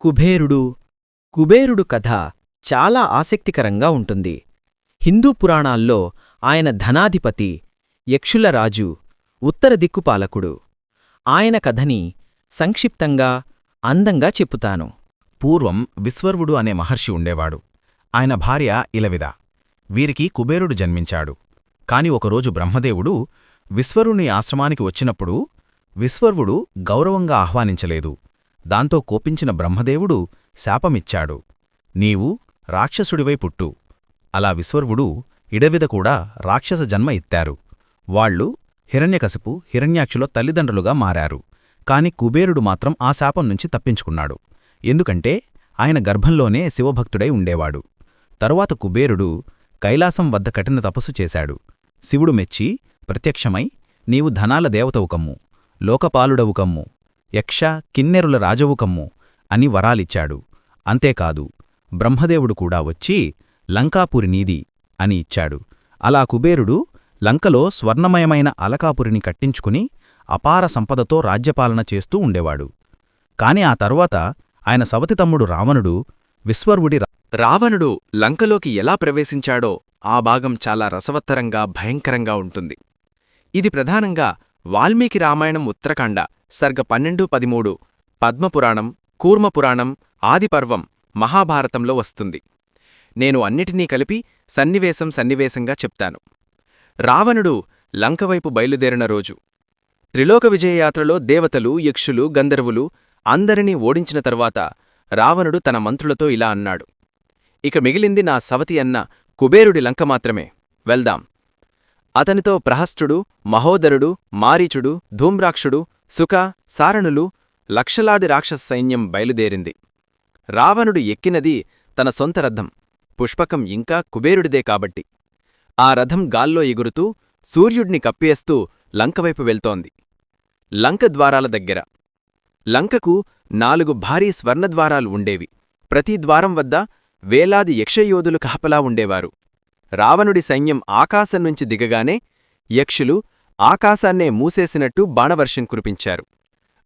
కుబేరుడు. కుబేరుడు కథ చాలా ఆసక్తికరంగా ఉంటుంది. హిందూ పురాణాల్లో ఆయన ధనాధిపతి యక్షుల రాజు ఉత్తర దిక్కుపాలకుడు ఆయన కథని సంక్షిప్తంగా అందంగా చెప్పుతాను. పూర్వం విశ్వర్వుడు అనే మహర్షి ఉండేవాడు. ఆయన భార్య ఇలవిద. వీరికి కుబేరుడు జన్మించాడు. కాని ఒకరోజు బ్రహ్మదేవుడు విశ్వరుని ఆశ్రమానికి వచ్చినప్పుడు విశ్వర్వుడు గౌరవంగా ఆహ్వానించలేదు. దాంతో కోపించిన బ్రహ్మదేవుడు శాపమిచ్చాడు. నీవు రాక్షసుడివై పుట్టు. అలా విశ్వర్వుడు ఇడవిద కూడా రాక్షస జన్మ ఇత్తారు. వాళ్ళు హిరణ్యకశపు హిరణ్యాక్షులో తల్లిదండ్రులుగా మారారు. కాని కుబేరుడు మాత్రం ఆ శాపం నుంచి తప్పించుకున్నాడు. ఎందుకంటే ఆయన గర్భంలోనే శివభక్తుడై ఉండేవాడు. తరువాత కుబేరుడు కైలాసం వద్ద కఠిన తపస్సు చేశాడు. శివుడు మెచ్చి ప్రత్యక్షమై నీవు ధనాల దేవతవు కమ్ము లోకపాలుడవు కమ్ము యక్ష కిన్నెరుల రాజవుకమ్ము అని వరాలిచ్చాడు. అంతేకాదు బ్రహ్మదేవుడు కూడా వచ్చి లంకాపురి నీది అని ఇచ్చాడు. అలా కుబేరుడు లంకలో స్వర్ణమయమైన అలకాపురిని కట్టించుకుని అపార సంపదతో రాజ్యపాలన చేస్తూ ఉండేవాడు. కాని ఆ తరువాత ఆయన సవతి తమ్ముడు రావణుడు విశ్వర్వుడి రావణుడు లంకలోకి ఎలా ప్రవేశించాడో ఆ భాగం చాలా రసవత్తరంగా భయంకరంగా ఉంటుంది. ఇది ప్రధానంగా వాల్మీకి రామాయణం ఉత్తరకాండ సర్గ పన్నెండు పదిమూడు పద్మపురాణం కూర్మపురాణం ఆదిపర్వం మహాభారతంలో వస్తుంది. నేను అన్నిటినీ కలిపి సన్నివేశం సన్నివేశంగా చెప్తాను. రావణుడు లంకవైపు బయలుదేరిన రోజు. త్రిలోక విజయయాత్రలో దేవతలు యక్షులు గంధర్వులు అందరినీ ఓడించిన తరువాత రావణుడు తన మంత్రులతో ఇలా అన్నాడు. ఇక మిగిలింది నా సవతి అన్న కుబేరుడి లంక మాత్రమే. వెళ్దాం. అతనితో ప్రహస్తుడు మహోదరుడు మారీచుడు ధూమ్రాక్షుడు సుఖ సారణులు లక్షలాది రాక్షస సైన్యం బయలుదేరింది. రావణుడు ఎక్కినది తన సొంత రథం. పుష్పకం ఇంకా కుబేరుడిదే కాబట్టి. ఆ రథం గాల్లో ఎగురుతూ సూర్యుడిని కప్పేస్తూ లంకవైపు వెళ్తోంది. లంక ద్వారాల దగ్గర. లంకకు నాలుగు భారీ స్వర్ణద్వారాలు ఉండేవి. ప్రతి ద్వారం వద్ద వేలాది యక్షయోధులు కహపలా ఉండేవారు. రావణుడి సైన్యం ఆకాశం నుంచి దిగగానే యక్షులు ఆకాశాన్నే మూసేసినట్టు బాణవర్షం కురిపించారు.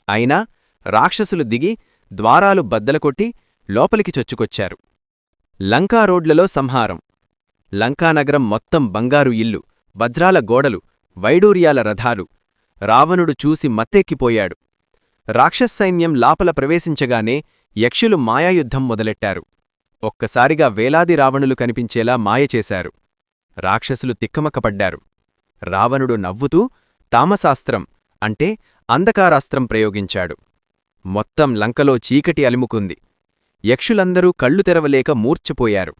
అయినా రాక్షసులు దిగి ద్వారాలు బద్దలకొట్టి లోపలికి చొచ్చుకొచ్చారు. లంకా రోడ్లలో సంహారం. లంకానగరం మొత్తం బంగారు ఇల్లు వజ్రాల గోడలు వైడూర్యాల రథాలు. రావణుడు చూసి మత్తెక్కిపోయాడు. రాక్షసైన్యం లాపల ప్రవేశించగానే యక్షులు మాయాయుద్ధం మొదలెట్టారు. ఒక్కసారిగా వేలాది రావణులు కనిపించేలా మాయచేశారు రాక్షసులు తిక్కమక్కపడ్డారు. రావణుడు నవ్వుతూ తామశాస్త్రం అంటే అంధకారాస్త్రం ప్రయోగించాడు. మొత్తం లంకలో చీకటి అలుముకుంది. యక్షులందరూ కళ్ళు తెరవలేక మూర్ఛపోయారు.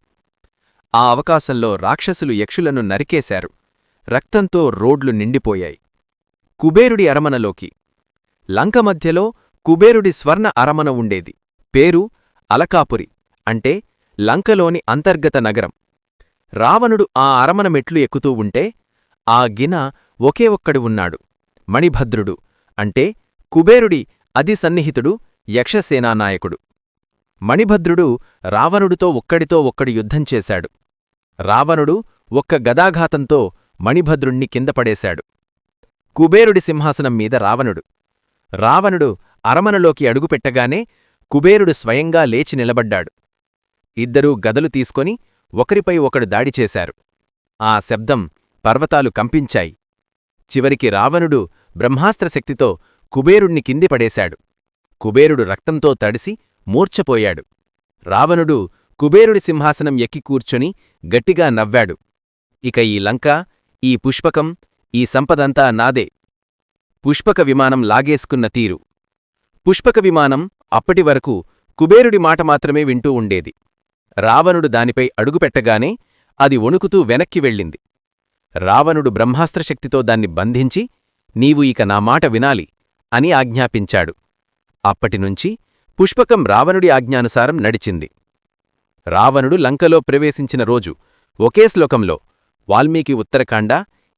ఆ అవకాశంలో రాక్షసులు యక్షులను నరికేశారు. రక్తంతో రోడ్లు నిండిపోయాయి. కుబేరుడి అరమనలోకి. లంక మధ్యలో కుబేరుడి స్వర్ణ అరమన ఉండేది. పేరు అలకాపురి అంటే లంకలోని అంతర్గత నగరం. రావణుడు ఆ అరమన మెట్లు ఎక్కుతూ ఉంటే ఆ గిన ఒకే ఒక్కడు ఉన్నాడు. మణిభద్రుడు అంటే కుబేరుడి అది సన్నిహితుడు యక్షసేనానాయకుడు. మణిభద్రుడు రావణుడితో ఒక్కడితో ఒక్కడు యుద్ధం చేశాడు. రావణుడు ఒక్క గదాఘాతంతో మణిభద్రుణ్ణి కిందపడేశాడు కుబేరుడి సింహాసనం మీద రావణుడు. రావణుడు అరమనలోకి అడుగుపెట్టగానే కుబేరుడు స్వయంగా లేచి నిలబడ్డాడు. ఇద్దరూ గదలు తీసుకొని ఒకరిపై ఒకడు దాడి చేశారు. ఆ శబ్దం పర్వతాలు కంపించాయి. చివరికి రావణుడు బ్రహ్మాస్త్రశక్తితో కుబేరుణ్ణి కింది పడేశాడు. కుబేరుడు రక్తంతో తడిసి మూర్ఛపోయాడు. రావణుడు కుబేరుడి సింహాసనం ఎక్కి కూర్చొని గట్టిగా నవ్వాడు. ఇక ఈ లంక ఈ పుష్పకం ఈ సంపదంతా నాదే. పుష్పక విమానం లాగేసుకున్న తీరు. పుష్పక విమానం అప్పటివరకు కుబేరుడి మాట మాత్రమే వింటూ ఉండేది. రావణుడు దానిపై అడుగుపెట్టగానే అది వణుకుతూ వెనక్కి వెళ్ళింది. రావణుడు బ్రహ్మాస్త్రశక్తితో దాన్ని బంధించి నీవు ఇక నా మాట వినాలి అని ఆజ్ఞాపించాడు. అప్పటినుంచి పుష్పకం రావణుడి ఆజ్ఞానుసారం నడిచింది. రావణుడు లంకలో ప్రవేశించిన రోజు ఒకే శ్లోకంలో వాల్మీకి ఉత్తరకాండ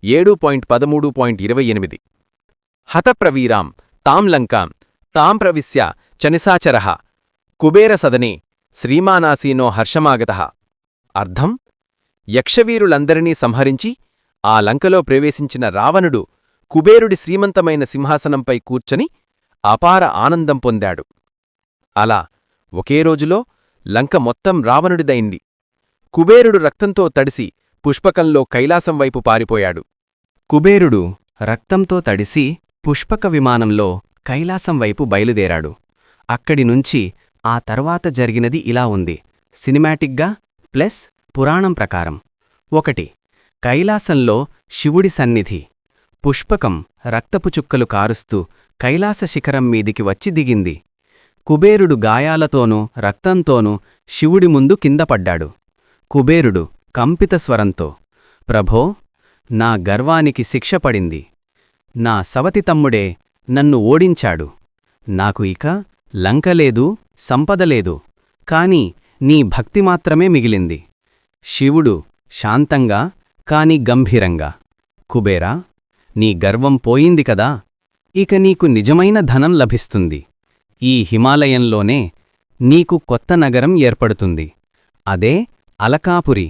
ఏడు పాయింట్ పదమూడు పాయింట్ ఇరవై ఎనిమిది. హతప్రవీరాం తాం లంకాం తాం ప్రవిశ్య చనిసాచరః కుబేరసదనే శ్రీమానాసీనో హర్షమాగత. అర్థం? యక్షవీరులందరినీ సంహరించి ఆ లంకలో ప్రవేశించిన రావణుడు కుబేరుడి శ్రీమంతమైన సింహాసనంపై కూర్చొని అపార ఆనందం పొందాడు. అలా ఒకే రోజులో లంక మొత్తం రావణుడిదైంది. కుబేరుడు రక్తంతో తడిసి పుష్పకంలో కైలాసం వైపు పారిపోయాడు. కుబేరుడు రక్తంతో తడిసి పుష్పక విమానంలో కైలాసం వైపు బయలుదేరాడు. అక్కడి నుంచి ఆ తర్వాత జరిగినది ఇలా ఉంది. సినిమాటిక్గా ప్లస్ పురాణం ప్రకారం. ఒకటి కైలాసంలో శివుడి సన్నిధి. పుష్పకం రక్తపు చుక్కలు కారుస్తూ కైలాస శిఖరం మీదికి వచ్చి దిగింది. కుబేరుడు గాయాలతోనూ రక్తంతోనూ శివుడి ముందు కిందపడ్డాడు కుబేరుడు కంపిత స్వరంతో ప్రభో నా గర్వానికి శిక్ష పడింది. నా సవతి తమ్ముడే నన్ను ఓడించాడు. నాకు ఇక లంకలేదు సంపదలేదు కాని నీ భక్తి మాత్రమే మిగిలింది. శివుడు శాంతంగా కాని గంభీరంగా. కుబేరా నీ గర్వం పోయింది కదా? ఇక నీకు నిజమైన ధనం లభిస్తుంది. ఈ హిమాలయంలోనే నీకు కొత్త నగరం ఏర్పడుతుంది. అదే అలకాపురి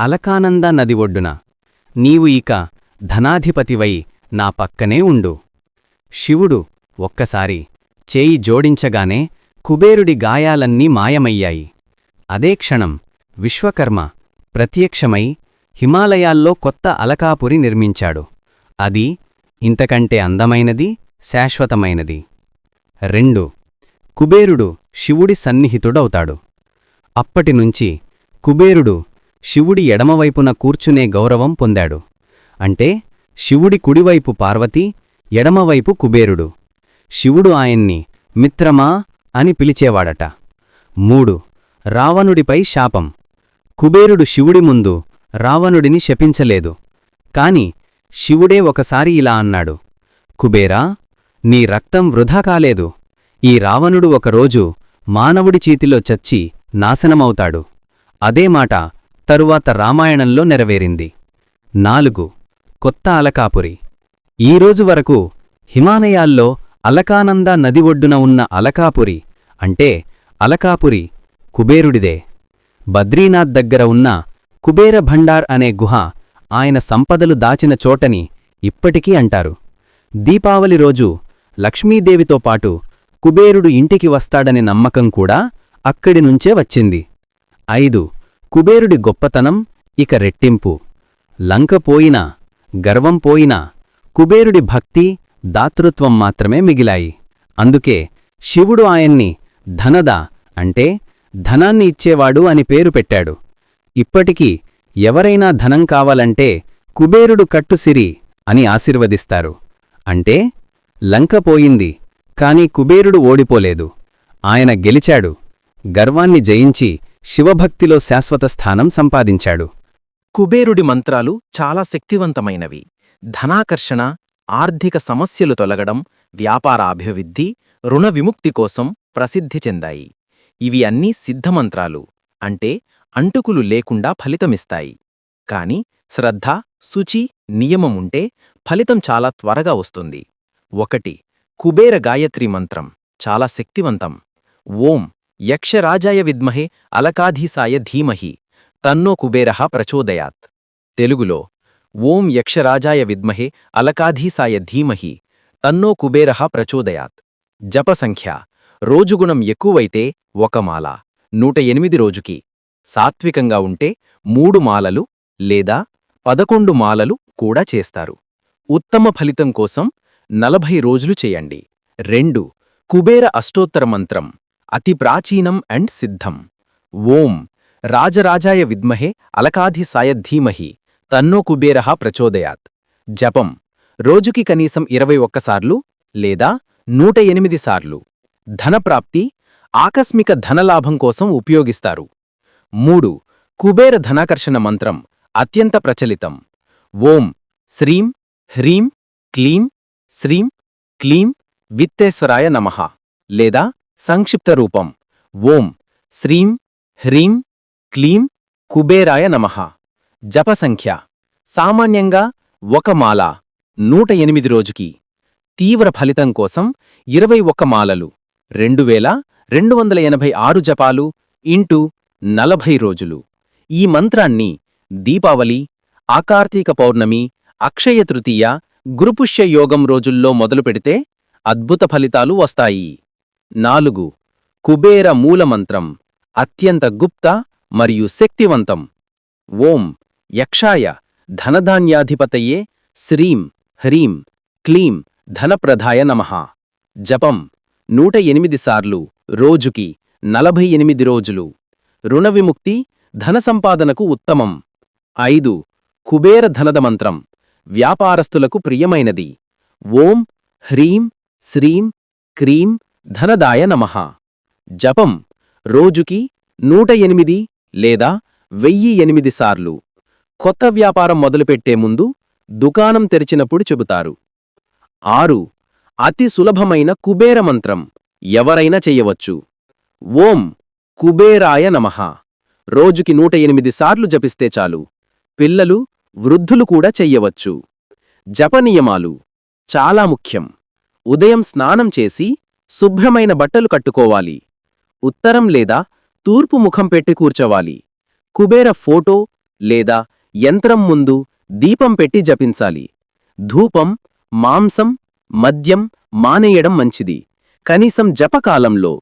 అలకానంద నది ఒడ్డున. నీవు ఇక ధనాధిపతివై నా పక్కనే ఉండు. శివుడు ఒక్కసారి చేయి జోడించగానే కుబేరుడి గాయాలన్నీ మాయమయ్యాయి. అదే క్షణం విశ్వకర్మ ప్రత్యక్షమై హిమాలయాల్లో కొత్త అలకాపురి నిర్మించాడు. అది ఇంతకంటే అందమైనది శాశ్వతమైనది. రెండు. కుబేరుడు శివుడి సన్నిహితుడవుతాడు. అప్పటినుంచి కుబేరుడు శివుడి ఎడమవైపున కూర్చునే గౌరవం పొందాడు. అంటే శివుడి కుడివైపు పార్వతి ఎడమవైపు కుబేరుడు. శివుడు ఆయన్ని మిత్రమా అని పిలిచేవాడట. మూడు. రావణుడిపై శాపం. కుబేరుడు శివుడి ముందు రావణుడిని శపించలేదు. కాని శివుడే ఒకసారి ఇలా అన్నాడు కుబేరా నీ రక్తం వృధా కాలేదు. ఈ రావణుడు ఒకరోజు మానవుడి చేతిలో చచ్చి నాశనమవుతాడు. అదే మాట తరువాత రామాయణంలో నెరవేరింది. నాలుగు కొత్త అలకాపురి. ఈరోజు వరకు హిమాలయాల్లో అలకానంద నది ఒడ్డున ఉన్న అలకాపురి అంటే అలకాపురి కుబేరుడిదే. బద్రీనాథ్ దగ్గర ఉన్న కుబేర భండార్ అనే గుహ ఆయన సంపదలు దాచిన చోటని ఇప్పటికీ అంటారు. దీపావళి రోజు లక్ష్మీదేవితో పాటు కుబేరుడు ఇంటికి వస్తాడనే నమ్మకం కూడా అక్కడి నుంచే వచ్చింది. ఐదు కుబేరుడి గొప్పతనం ఇక రెట్టింపు. లంక పోయినా గర్వం పోయినా కుబేరుడి భక్తి దాతృత్వం మాత్రమే మిగిలాయి. అందుకే శివుడు ఆయన్ని ధనద అంటే ధనాన్ని ఇచ్చేవాడు అని పేరు పెట్టాడు. ఇప్పటికీ ఎవరైనా ధనం కావాలంటే కుబేరుడు కట్టుసిరి అని ఆశీర్వదిస్తారు. అంటే లంక పోయింది కాని కుబేరుడు ఓడిపోలేదు. ఆయన గెలిచాడు గర్వాన్ని జయించి శివభక్తిలో శాశ్వత స్థానం సంపాదించాడు. కుబేరుడి మంత్రాలు చాలా శక్తివంతమైనవి. ధనాకర్షణ ఆర్థిక సమస్యలు తొలగడం వ్యాపార అభివృద్ధి రుణ విముక్తి కోసం ప్రసిద్ధి చెందాయి. ఇవి అన్నీ సిద్ధమంత్రాలు అంటే అంటుకులు లేకుండా ఫలితమిస్తాయి. కాని శ్రద్ధ శుచి నియమముంటే ఫలితం చాలా త్వరగా వస్తుంది. ఒకటి కుబేర గాయత్రి మంత్రం చాలా శక్తివంతం. ఓం యక్షరాజాయ విద్మహే అలకాధీసాయ ధీమహి తన్నో కుబేరః ప్రచోదయాత్. తెలుగులో ఓం యక్షరాజాయ విద్మహే అలకాధీసాయ ధీమహి తన్నో కుబేరః ప్రచోదయాత్. జప సంఖ్య రోజుగుణం ఎక్కువైతే ఒక మాల నూట ఎనిమిది రోజుకి సాత్వికంగా ఉంటే మూడు మాలలు లేదా పదకొండు మాలలు కూడా చేస్తారు. ఉత్తమ ఫలితం కోసం నలభై రోజులు చేయండి. రెండు కుబేర అష్టోత్తర మంత్రం అతి ప్రాచీనం అండ్ సిద్ధం. ఓం రాజరాజాయ విద్మహే అలకాధిసాయ ధీమహి తన్నో కుబేరః ప్రచోదయాత్. జపం రోజుకి కనీసం ఇరవై ఒక్కసార్లు లేదా నూట ఎనిమిది సార్లు. ధనప్రాప్తి ఆకస్మిక ధనలాభం కోసం ఉపయోగిస్తారు. మూడు. కుబేర ధనాకర్షణ మంత్రం. అత్యంత ప్రచలితం. ఓం. శ్రీం. హ్రీం. క్లీం. శ్రీం. క్లీం. విత్తేశ్వరాయ నమః. లేదా సంక్షిప్త రూపం. ఓం. శ్రీం. హ్రీం. క్లీం. కుబేరాయ నమః. జప సంఖ్య. సామాన్యంగా ఒక మాల. నూట ఎనిమిది రోజుకి. తీవ్ర ఫలితం కోసం ఇరవై ఒక్క మాలలు. రెండు వేల రెండు వందల ఎనభై ఆరు జపాలు ఇంటూ నలభై రోజులు. ఈ మంత్రాన్ని దీపావళి ఆకార్తీక పౌర్ణమి అక్షయ తృతీయ గురుపుష్య యోగం రోజుల్లో మొదలుపెడితే అద్భుత ఫలితాలు వస్తాయి. నాలుగు. కుబేర మూలమంత్రం అత్యంత గుప్త మరియు శక్తివంతం. ఓం యక్షాయ ధనధాన్యాధిపతయే శ్రీం హ్రీం క్లీం ధనప్రదాయ నమః. జపం నూట ఎనిమిది సార్లు రోజుకి నలభై ఎనిమిది రోజులు. రుణ విముక్తి ధన సంపాదనకు ఉత్తమం. ఐదు. కుబేర ధనద మంత్రం. వ్యాపారస్తులకు ప్రియమైనది. ఓం హ్రీం శ్రీం క్రీం ధనదాయ నమః. జపం. రోజుకి నూట ఎనిమిది లేదా వెయ్యి ఎనిమిది సార్లు. కొత్త వ్యాపారం మొదలుపెట్టే ముందు దుకాణం తెరిచినప్పుడు చెబుతారు. ఆరు. అతి సులభమైన కుబేర మంత్రం. ఎవరైనా చెయ్యవచ్చు ఓం కుబేరాయ నమః. రోజుకి నూట ఎనిమిది సార్లు జపిస్తే చాలు. పిల్లలు వృద్ధులు కూడా చెయ్యవచ్చు. జపనియమాలు చాలా ముఖ్యం. ఉదయం స్నానం చేసి శుభ్రమైన బట్టలు కట్టుకోవాలి. ఉత్తరం లేదా తూర్పు ముఖం పెట్టి కూర్చోవాలి. కుబేర ఫోటో లేదా యంత్రం ముందు దీపం పెట్టి జపించాలి. ధూపం మాంసం మద్యం మానేయడం మంచిది. కనీసం జపకాలంలో.